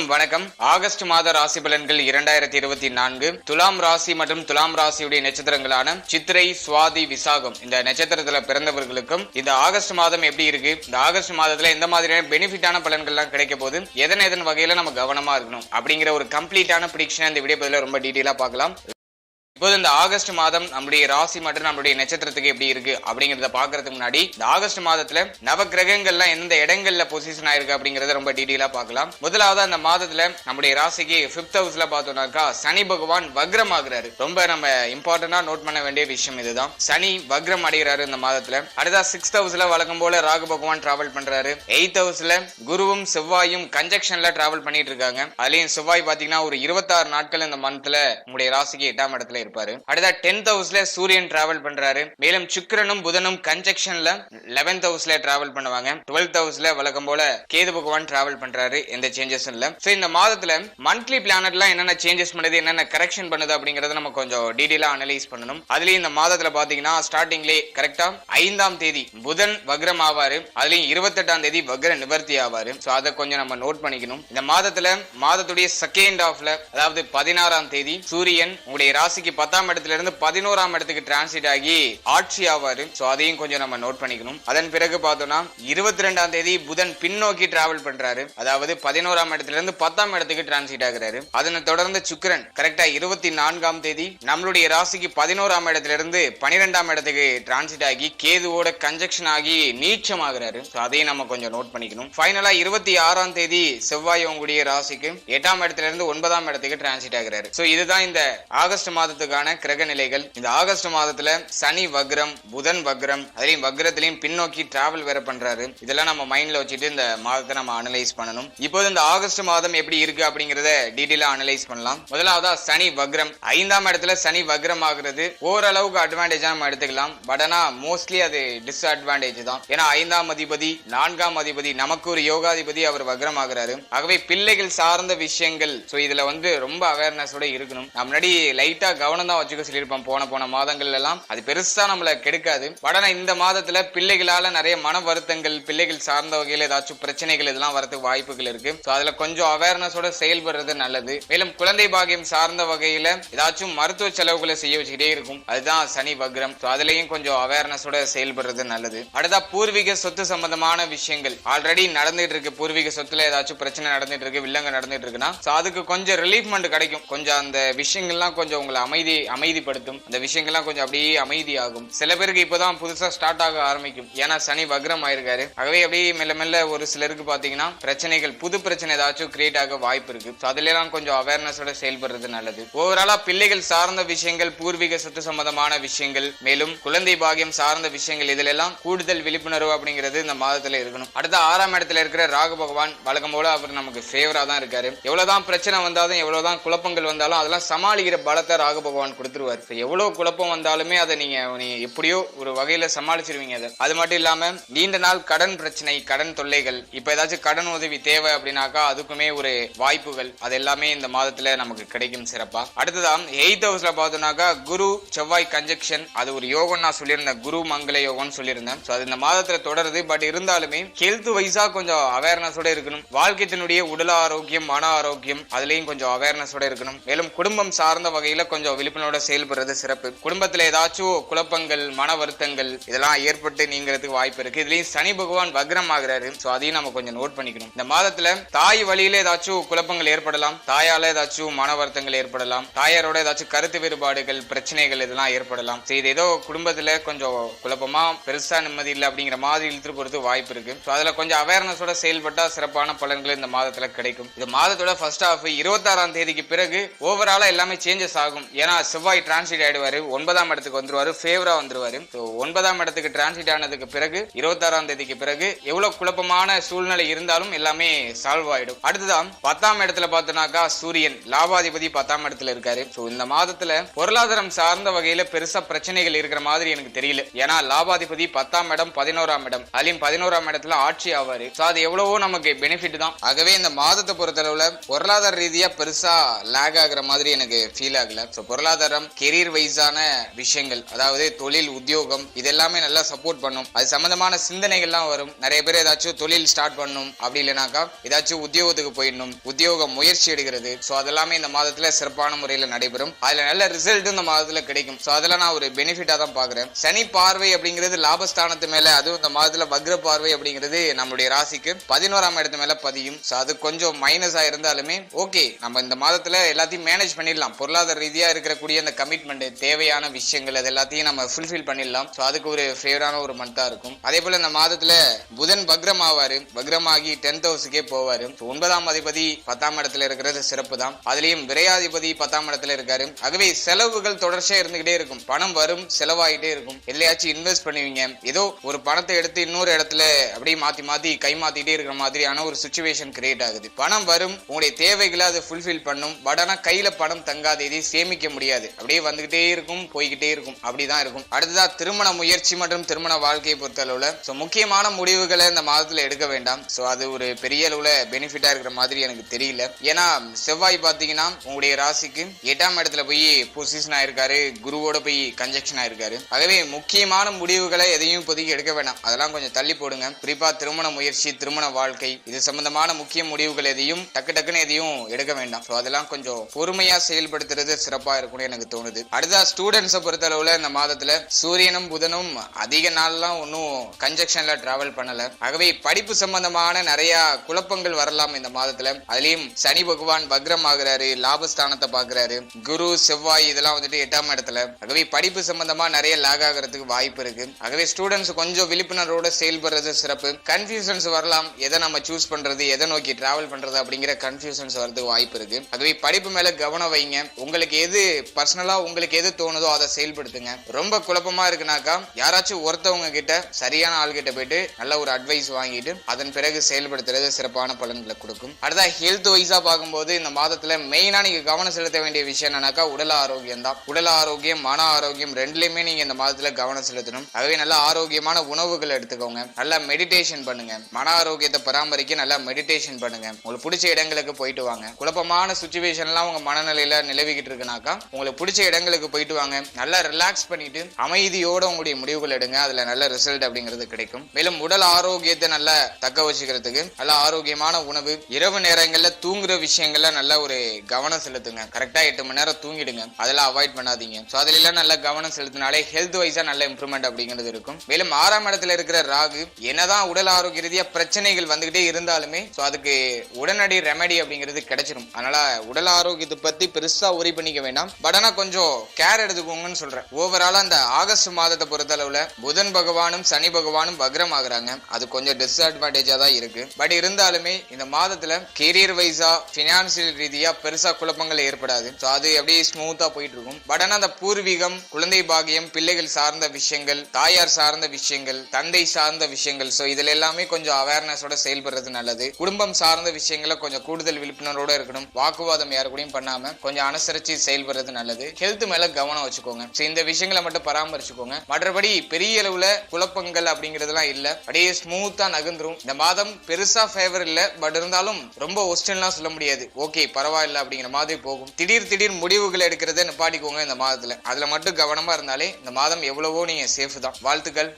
அனைவருக்கும் வணக்கம். ஆகஸ்ட் மாத ராசி பலன்கள் இரண்டாயிரத்தி இருபத்தி நான்கு. துலாம் ராசி மற்றும் துலாம் ராசியுடைய நட்சத்திரங்களான சித்திரை சுவாதி விசாகம். இந்த நட்சத்திரத்துல பிறந்தவர்களுக்கும் இந்த ஆகஸ்ட் மாதம் எப்படி இருக்கு? இந்த ஆகஸ்ட் மாதத்துல எந்த மாதிரியான பெனிஃபிட்டான பலன்கள்லாம் கிடைக்க போது எதன் எதன் வகையில நம்ம கவனமா இருக்கணும்? அப்படிங்கிற ஒரு கம்ப்ளீட்டான ப்ரிடிக்ஷன் இந்த வீடியோ பதில ரொம்ப டீட்டெயிலா பார்க்கலாம். இப்போது இந்த ஆகஸ்ட் மாதம் நம்முடைய ராசி மற்றும் நம்மளுடைய நட்சத்திரத்துக்கு எப்படி இருக்கு அப்படிங்கறத பாக்குறதுக்கு முன்னாடி இந்த ஆகஸ்ட் மாதத்துல நவ கிரகங்கள்லாம் எந்த இடங்கள்ல பொசிஷன் ஆயிருக்கு அப்படிங்கறத ரொம்ப டீட்டெயிலா பார்க்கலாம். முதலாவது அந்த மாதத்துல நம்முடைய ராசிக்கு பிப்த் ஹவுஸ்ல பார்த்தோம்னாக்கா சனி பகவான் வக்ரம் ஆகுறாரு ரொம்ப நம்ம இம்பார்ட்டன்டா நோட் பண்ண வேண்டிய விஷயம் இதுதான். சனி வக்ரம் அடைகிறாரு இந்த மாதத்துல. அடுத்தா சிக்ஸ்த் ஹவுஸ்ல வழக்கம் போல ராகு பகவான் டிராவல் பண்றாரு. எயித் ஹவுஸ்ல குருவும் செவ்வாயும் கன்ஜெக்ஷன்ல டிராவல் பண்ணிட்டு இருக்காங்க. அதுலயும் செவ்வாய் பாத்தீங்கன்னா ஒரு இருபத்தாறு நாட்கள் இந்த மந்த்ல நம்முடைய ராசிக்கு எட்டாம் இடத்துல இருப்பாரு அடுத்த டென்த் ஹவுஸ்ல சூரியன் டிராவல் பண்றாரு. மேலும் சுக்கரனும் புதனும் கன்ஜெக்ஷன்ல லெவன்த் ஹவுஸ்ல டிராவல் பண்ணுவாங்க. டுவெல்த் ஹவுஸ்ல வழக்கம் போல கேது பகவான் டிராவல் பண்றாரு எந்த சேஞ்சஸும் இல்ல. சோ இந்த மாதத்துல மந்த்லி பிளானட்லாம் என்னென்ன சேஞ்சஸ் பண்ணுது என்னென்ன கரெக்ஷன் பண்ணுது அப்படிங்கறத நம்ம கொஞ்சம் டீடைலா அனலைஸ் பண்ணணும். அதுலயும் இந்த மாதத்துல பாத்தீங்கன்னா ஸ்டார்டிங்லேயே கரெக்டா ஐந்தாம் தேதி புதன் வக்ரம் ஆவாரு. அதுலயும் இருபத்தெட்டாம் தேதி வக்ர நிவர்த்தி ஆவாரு. சோ அதை கொஞ்சம் நம்ம நோட் பண்ணிக்கணும். இந்த மாதத்துல மாதத்துடைய செகண்ட் ஹாஃப்ல அதாவது பதினாறாம் தேதி சூரியன் உங்களுடைய ராசிக்கு பத்தாம் இடத்துல இருந்து பதினோராம் இடத்துக்கு டிரான்சிட் ஆகி ஆட்சி ஆவாரு. சோ அதையும் கொஞ்சம் நம்ம நோட் பண்ணிக்கணும். அதன் பிறகு பார்த்தோம்னா இருபத்தி ரெண்டாம் தேதி புதன் பின்னோக்கி டிராவல் பண்றாரு. அதாவது பதினோராம் இடத்துல இருந்து பத்தாம் இடத்துக்கு டிரான்சிட் ஆகுறாரு. அதனை தொடர்ந்து சுக்கிரன் கரெக்டா இருபத்தி நான்காம் தேதி நம்மளுடைய ராசிக்கு பதினோராம் இடத்துல இருந்து பனிரெண்டாம் இடத்துக்கு டிரான்சிட் ஆகி கேதுவோட கன்ஜெக்ஷன் ஆகி நீச்சம் ஆகிறாரு அதையும் நம்ம கொஞ்சம் நோட் பண்ணிக்கணும். ஃபைனலா இருபத்தி ஆறாம் தேதி செவ்வாய் உங்களுடைய ராசிக்கு எட்டாம் இடத்துல இருந்து ஒன்பதாம் இடத்துக்கு டிரான்சிட் ஆகிறாரு. சோ இதுதான் இந்த ஆகஸ்ட் மாதத்துக்கான கிரக நிலைகள். இந்த ஆகஸ்ட் மாதத்துல சனி வக்ரம் புதன் வக்ரம் அதுலயும் வக்ரத்திலையும் பின்னோக்கி டிராவல் வேற பண்றாரு. இதெல்லாம் நம்ம மைண்ட்ல வச்சுட்டு இந்த மாதத்தை நம்ம அனலைஸ் பண்ணணும். இப்போது இந்த ஆகஸ்ட் மாதம் எப்படி இருக்கு அப்படிங்கறத டீட்டெயிலா அனலைஸ் பண்ணலாம். முதலாவதா சனி வக்ரம். ஐந்தாம் இடத்துல சனி வக்ரம் ஆகுறது ஓரளவுக்கு அட்வான்டேஜா நம்ம எடுத்துக்கலாம். பட் ஆனா மோஸ்ட்லி அது டிஸ்அட்வான்டேஜ் தான். ஏன்னா ஐந்தாம் அதிபதி நான்காம் அதிபதி நமக்கு ஒரு யோகாதிபதி அவர் வக்ரம் ஆகுறாரு. ஆகவே பிள்ளைகள் சார்ந்த விஷயங்கள். ஸோ இதுல வந்து ரொம்ப அவேர்னஸோட இருக்கணும். நான் முன்னாடி லைட்டா கவனம் தான் வச்சுக்க சொல்லியிருப்போம் போன போன மாதங்கள் எல்லாம் அது பெருசா நம்மள கெடுக்காது. பட் ஆனா இந்த மாதத்துல பிள்ளைகளால நிறைய மன வருத்தங்கள் பிள்ளைகள் சார்ந்த வகையில் ஏதாச்சும் பிரச்சனைகள் இதெல்லாம் வரதுக்கு வாய்ப்புகள் இருக்கு. ஸோ அதுல கொஞ்சம் அவேர்னஸோட செயல்படுறது நல்லது. மேலும் குழந்தை பாகியம் சார்ந்த வகையில ஏதாச்சும் மருத்துவ செலவுகளை செய்ய வச்சுக்கிட்டே இருக்கும். அதுதான் சனி வக்ரம். ஸோ அதுலயும் கொஞ்சம் அவேர்னஸோட செயல்படுறது நல்லது. அடுத்தா பூர்வீக சொத்து சம்பந்தமான விஷயங்கள். ஆல்ரெடி நடந்துட்டு இருக்கு. பூர்வீக சொத்துல ஏதாச்சும் பிரச்சனை நடந்துட்டு இருக்கு வில்லங்க நடந்துட்டு இருக்குன்னா ஸோ அதுக்கு கொஞ்சம் ரிலீஃப்மெண்ட் கிடைக்கும். கொஞ்சம் அந்த விஷயங்கள்லாம் கொஞ்சம் உங்களை அமைதி அமைதிப்படுத்தும். அந்த விஷயங்கள்லாம் கொஞ்சம் அப்படியே அமைதியாகும். சில பேருக்கு இப்பதான் புதுசா ஸ்டார்ட் ஆக ஆரம்பிக்கும். ஏன்னா சனி வக்ரம் ஆயிருக்காரு. ஆகவே அப்படியே மெல்ல மெல்ல ஒரு சிலருக்கு பாத்தீங்கன்னா பிரச்சனைகள் புது பிரச்சனை ஏதாச்சும் கிரியேட் ஆக வாய்ப்பு இருக்கு. So அதுல கொஞ்சம் அவேர்னஸோட செயல்படுறது நல்லது. ஓவராலா பிள்ளைகள் சார்ந்த விஷயங்கள் பூர்வீக சொத்து சம்பந்தமான விஷயங்கள் மேலும் குழந்தை பாகியம் சார்ந்த விஷயங்கள் இதுல எல்லாம் கூடுதல் விழிப்புணர்வு அப்படிங்கிறது இந்த மாதத்துல இருக்கணும். அடுத்த ஆறாம் இடத்துல இருக்கிற ராகு பகவான் வழக்கம் போல அவர் நமக்கு ஃபேவரா தான் இருக்காரு. எவ்வளவுதான் பிரச்சனை வந்தாலும் எவ்வளவுதான் குழப்பங்கள் வந்தாலும் அதெல்லாம் சமாளிக்கிற பலத்தை ராகு பகவான் கொடுத்துருவார். எவ்வளவு குழப்பம் வந்தாலுமே அதை நீங்க எப்படியோ ஒரு வகையில சமாளிச்சிருவீங்க அதை. அது மட்டும் இல்லாம நீண்ட நாள் கடன் பிரச்சனை கடன் தொல்லைகள் இப்ப ஏதாச்சும் கடன் உதவி தேவை அப்படின்னாக்கா அதுக்குமே ஒரு வாய்ப்புகள். அது எல்லாமே இந்த மாதத்துல நமக்கு கிடைக்கும் சிறப்பா. அடுத்ததான் எயித் ஹவுஸ்ல பார்த்தோம்னாக்கா குரு செவ்வாய் கன்ஜெக்ஷன் அது ஒரு யோகம் நான் சொல்லியிருந்தேன். குரு மங்கள யோகம்னு சொல்லியிருந்தேன். ஸோ அது இந்த மாதத்துல தொடருது. பட் இருந்தாலுமே ஹெல்த் வைஸா கொஞ்சம் அவேர்னஸோட இருக்கணும். வாழ்க்கைத்தினுடைய உடல் ஆரோக்கியம் மன ஆரோக்கியம் அதுலயும் கொஞ்சம் அவேர்னஸோட இருக்கணும். மேலும் குடும்பம் சார்ந்த வகையில கொஞ்சம் விழிப்புணர்வோட செயல்படுறது சிறப்பு. குடும்பத்துல ஏதாச்சும் குழப்பங்கள் மன வருத்தங்கள் இதெல்லாம் ஏற்பட்டு நீங்கிறதுக்கு வாய்ப்பு இருக்கு. இதுலயும் சனி பகவான் வக்ரம் ஆகிறாரு ஸோ அதையும் நம்ம கொஞ்சம் நோட் பண்ணிக்கணும். இந்த மாதத்துல தாய் வழியில ஏதாச்சும் குழப்பங்கள் ஏற்படலாம். தாயால ஏதாச்சும் மன வருத்தங்கள் ஏற்படலாம். தாயாரோட ஏதாச்சும் கருத்து வேறுபாடுகள் பிரச்சனைகள் இதெல்லாம் ஏற்படலாம். சரி இது ஏதோ குடும்பத்துல கொஞ்சம் குழப்பமா பெருசா நிம்மதி இல்லை அப்படிங்கிற மாதிரி இழுத்து போறது வாய்ப்பு இருக்கு. ஸோ அதுல கொஞ்சம் அவேர்னஸோட செயல்பட்டா சிறப்பான பலன்கள் இந்த மாதத்துல கிடைக்கும். இது மாதத்தோட ஃபர்ஸ்ட் ஹாஃப் இருபத்தாறாம் தேதிக்கு பிறகு ஓவராலா எல்லாமே சேஞ்சஸ் ஆகும். ஏன்னா செவ்வாய் டிரான்சிட் ஆயிடுவாரு ஒன்பதாம் இடத்துக்கு வந்துருவாரு ஃபேவரா வந்துருவாரு. ஸோ ஒன்பதாம் இடத்துக்கு டிரான்சிட் ஆனதுக்கு பிறகு இருபத்தாறாம் தேதிக்கு பிறகு எவ்வளவு குழப்பமான சூழ்நிலை இருந்தாலும் எல்லாமே சால்வ் ஆயிடும். அடுத்ததான் பத்தாம் இடத்துல பார்த்தோம்னாக்கா சூரியன் லாபாதிபதி பத்தாம் இடத்துல இருக்காரு. ஸோ இந்த மாதத்துல பொருளாதாரம் சார்ந்த வகையில பெருசா பிரச்சனைகள் இருக்கிற மாதிரி எனக்கு தெரியல. ஏன்னா லாபாதிபதி பத்தாம் இடம் பதினோராம் இடம் அதுலயும் பதினோராம் இடத்துல ஆட்சி ஆவாரு. ஸோ அது எவ்வளவோ நமக்கு பெனிஃபிட் தான். ஆகவே இந்த மாதத்தை பொறுத்தளவுல பொருளாதார ரீதியா பெருசா லேக் ஆகுற மாதிரி எனக்கு ஃபீல் ஆகல. ஸோ பொருளாதாரம் கெரியர் வைஸான விஷயங்கள் அதாவது தொழில் உத்தியோகம் இதெல்லாமே நல்லா சப்போர்ட் பண்ணும். அது சம்பந்தமான சிந்தனைகள்லாம் வரும். நிறைய பேர் ஏதாச்சும் தொழில் ஸ்டார்ட் பண்ணும் அப்படி இல்லைனாக்கா ஏதாச்சும் உத்தியோகத்துக்கு போயிடணும். உத்தியோக முயற்சி எடுக்கிறது. ஸோ அதெல்லாமே இந்த மாதத்துல சிறப்பான முறையில் நடைபெறும். அதுல நல்ல ரிசல்ட் இந்த மாதத்துல கிடைக்கும். ஸோ அதெல்லாம் நான் ஒரு பெனிஃபிட்டா தான் பாக்குறேன் சனி பார்வை அப்படிங்கிறது லாபஸ்தானத்து மேல அதுவும் இந்த மாதத்துல வக்ர பார்வை அப்படிங்கிறது நம்மளுடைய ராசிக்கு பதினோராம் இடத்து மேல பதியும். ஸோ அது கொஞ்சம் மைனஸா இருந்தாலுமே ஓகே நம்ம இந்த மாதத்துல எல்லாத்தையும் மேனேஜ் பண்ணிடலாம். பொருளாதார ரீதியா இருக்கக்கூடிய அந்த கமிட்மெண்ட் தேவையான விஷயங்கள் அது எல்லாத்தையும் நம்ம ஃபுல்ஃபில் பண்ணிடலாம். ஸோ அதுக்கு ஒரு ஃபேவரான ஒரு மந்தா இருக்கும். அதே போல இந்த மாதத்துல புதன் வக்ரம் ஆவாரு. வக்ரமாகி டென்த் ஹவுஸுக்கே போவாரு. ஒன்பதாம் அதிபதி பத்தாம் இடத்துல இருக்கிறது சிறப்பு தான். அதுலயும் விரையாதிபதி பத்தாம் இடத்துல இருக்காரு. ஆகவே செலவுகள் தொடர்ச்சியா இருந்துகிட்டே இருக்கும். பணம் வரும் செலவாயிட்டே இருக்கும். எதுலையாச்சும் இன்வெஸ்ட் பண்ணுவீங்க? ஏதோ ஒரு பணத்தை எடுத்து இன்னொரு இடத்துல அப்படியே மாத்தி மாத்தி கை மாத்திட்டே இருக்கிற மாதிரியான ஒரு சுச்சுவேஷன் கிரியேட் ஆகுது. பணம் வரும் உங்களுடைய தேவைகளை அதை ஃபுல்ஃபில் பண்ணும். பட் ஆனா கையில பணம் தங்காத. இதை சேமிக்க முடியும் முடியாது. அப்படியே வந்துகிட்டே இருக்கும் போய்கிட்டே இருக்கும். அப்படிதான் இருக்கும். அடுத்ததா திருமண முயற்சி மற்றும் திருமண வாழ்க்கையை பொறுத்தளவுல ஸோ முக்கியமான முடிவுகளை இந்த மாதத்துல எடுக்க வேண்டாம். ஸோ அது ஒரு பெரிய அளவுல பெனிஃபிட்டா இருக்கிற மாதிரி எனக்கு தெரியல. ஏன்னா செவ்வாய் பாத்தீங்கன்னா உங்களுடைய ராசிக்கு எட்டாம் இடத்துல போய் பொசிஷன் ஆயிருக்காரு. குருவோட போய் கன்ஜெக்ஷன் ஆயிருக்காரு. ஆகவே முக்கியமான முடிவுகளை எதையும் இப்போதைக்கு எடுக்க வேண்டாம் அதெல்லாம் கொஞ்சம் தள்ளி போடுங்க. குறிப்பா திருமண முயற்சி திருமண வாழ்க்கை இது சம்பந்தமான முக்கிய முடிவுகள் எதையும் டக்கு டக்குன்னு எதையும் எடுக்க வேண்டாம். ஸோ அதெல்லாம் கொஞ்சம் பொறுமையா செயல்படுத்துறது சிறப்பா இருக்கும்னு எனக்கு தோணுது. அடுத்தா ஸ்டூடெண்ட்ஸை பொறுத்தளவுல இந்த மாதத்துல சூரியனும் புதனும் அதிக நாள்லாம் ஒன்றும் கன்ஜெக்ஷன்ல டிராவல் பண்ணல. ஆகவே படிப்பு சம்பந்தமான நிறைய குழப்பங்கள் வரலாம் இந்த மாதத்துல. அதுலயும் சனி பகவான் வக்ரம் ஆகுறாரு லாபஸ்தானத்தை பாக்குறாரு குரு செவ்வாய் இதெல்லாம் வந்துட்டு எட்டாம் இடத்துல. ஆகவே படிப்பு சம்பந்தமா நிறைய லாக் ஆகிறதுக்கு வாய்ப்பு இருக்கு. ஆகவே ஸ்டூடெண்ட்ஸ் கொஞ்சம் விழிப்புணர்வோட செயல்படுறது சிறப்பு. கன்ஃபியூஷன்ஸ் வரலாம் எதை நம்ம சூஸ் பண்றது எதை நோக்கி டிராவல் பண்றது அப்படிங்கிற கன்ஃபியூஷன்ஸ் வரதுக்கு வாய்ப்பு இருக்கு. ஆகவே படிப்பு மேல கவனம் வைங்க. உங்களுக்கு எது பர்சனலாக உங்களுக்கு எது தோணுதோ அதை செயல்படுத்துங்க. ரொம்ப குழப்பமா இருக்குனாக்கா யாராச்சும் ஒருத்தவங்க கிட்ட சரியான ஆள்கிட்ட போயிட்டு நல்ல ஒரு அட்வைஸ் வாங்கிட்டு அதன் பிறகு செயல்படுத்துறது சிறப்பான பலன்களை கொடுக்கும். அடுத்தா ஹெல்த் வைஸா பார்க்கும்போது இந்த மாதத்துல மெயினா நீங்க கவனம் செலுத்த வேண்டிய விஷயம் என்னன்னாக்கா உடல் ஆரோக்கியம் தான். உடல் ஆரோக்கியம் மன ஆரோக்கியம் ரெண்டுலயுமே நீங்க இந்த மாதத்துல கவனம் செலுத்தணும். ஆகவே நல்ல ஆரோக்கியமான உணவுகள் எடுத்துக்கோங்க. நல்லா மெடிடேஷன் பண்ணுங்க. மன ஆரோக்கியத்தை பராமரிக்க நல்லா மெடிடேஷன் பண்ணுங்க. உங்களுக்கு பிடிச்ச இடங்களுக்கு போயிட்டு வாங்க. குழப்பமான சுச்சுவேஷன்லாம் உங்க மனநிலையில நிலவிக்கிட்டு இருக்குனாக்கா உங்களுக்கு பிடிச்ச இடங்களுக்கு போயிட்டு வாங்க. நல்லா ரிலாக்ஸ் பண்ணிட்டு அமைதியோட உங்களுடைய முடிவுகள் எடுங்க. அதுல நல்ல ரிசல்ட் அப்படிங்கிறது கிடைக்கும். மேலும் உடல் ஆரோக்கியத்தை நல்லா தக்க வச்சுக்கிறதுக்கு நல்ல ஆரோக்கியமான உணவு இரவு நேரங்கள்ல தூங்குற விஷயங்கள்ல நல்ல ஒரு கவனம் செலுத்துங்க. கரெக்டா எட்டு மணி நேரம் தூங்கிடுங்க. அதெல்லாம் அவாய்ட் பண்ணாதீங்க. ஸோ அதுல எல்லாம் நல்ல கவனம் செலுத்தினாலே ஹெல்த் வைஸா நல்ல இம்ப்ரூவ்மெண்ட் அப்படிங்கிறது இருக்கும். மேலும் ஆறாம் இடத்துல இருக்கிற ராகு என்னதான் உடல் ஆரோக்கிய ரீதியா பிரச்சனைகள் வந்துகிட்டே இருந்தாலுமே ஸோ அதுக்கு உடனடி ரெமெடி அப்படிங்கிறது கிடைச்சிரும். அதனால உடல் ஆரோக்கியத்தை பத்தி பெருசா ஒரி பண்ணிக்க வேண்டாம். பட் ஆனா கொஞ்சம் கேர் எடுத்துக்கோங்கன்னு சொல்றேன். ஓவராலா அந்த ஆகஸ்ட் மாதத்தை பொறுத்தளவுல புதன் பகவானும் சனி பகவானும் வக்ரம் ஆகுறாங்க அது கொஞ்சம் டிஸ்அட்வான்டேஜா தான் இருக்கு. பட் இருந்தாலுமே இந்த மாதத்துல கெரியர் வைஸா பினான்சியல் ரீதியா பெருசா குழப்பங்கள் ஏற்படாது. ஸோ அது அப்படியே ஸ்மூத்தா போயிட்டு இருக்கும் பட் ஆனா அந்த பூர்வீகம் குழந்தை பாகியம் பிள்ளைகள் சார்ந்த விஷயங்கள் தாயார் சார்ந்த விஷயங்கள் தந்தை சார்ந்த விஷயங்கள் ஸோ இதுல எல்லாமே கொஞ்சம் அவேர்னஸோட செயல்படுறது நல்லது. குடும்பம் சார்ந்த விஷயங்களை கொஞ்சம் கூடுதல் விழிப்புணர்வோட இருக்கணும். வாக்குவாதம் யாரு கூடயும் பண்ணாம கொஞ்சம் அனுசரிச்சு செயல்படுறது நல்லது. ஹெல்த் மேல கவனம் வச்சுக்கோங்க. ஸோ இந்த விஷயங்களை மட்டும் பராமரிச்சுக்கோங்க. மற்றபடி பெரிய அளவுல குழப்பங்கள் அப்படிங்கறதெல்லாம் இல்ல. அப்படியே ஸ்மூத்தா நகர்ந்துரும். இந்த மாதம் பெருசா ஃபேவர் இல்ல. பட் இருந்தாலும் ரொம்ப ஒஸ்டன்லாம் சொல்ல முடியாது. ஓகே பரவாயில்ல அப்படிங்கிற மாதிரி போகும். திடீர் திடீர் முடிவுகள் எடுக்கிறத நிப்பாட்டிக்கோங்க இந்த மாதத்துல. அதுல மட்டும் கவனமா இருந்தாலே இந்த மாதம் எவ்வளவோ நீங்க சேஃப் தான். வாழ்த்துக்கள்.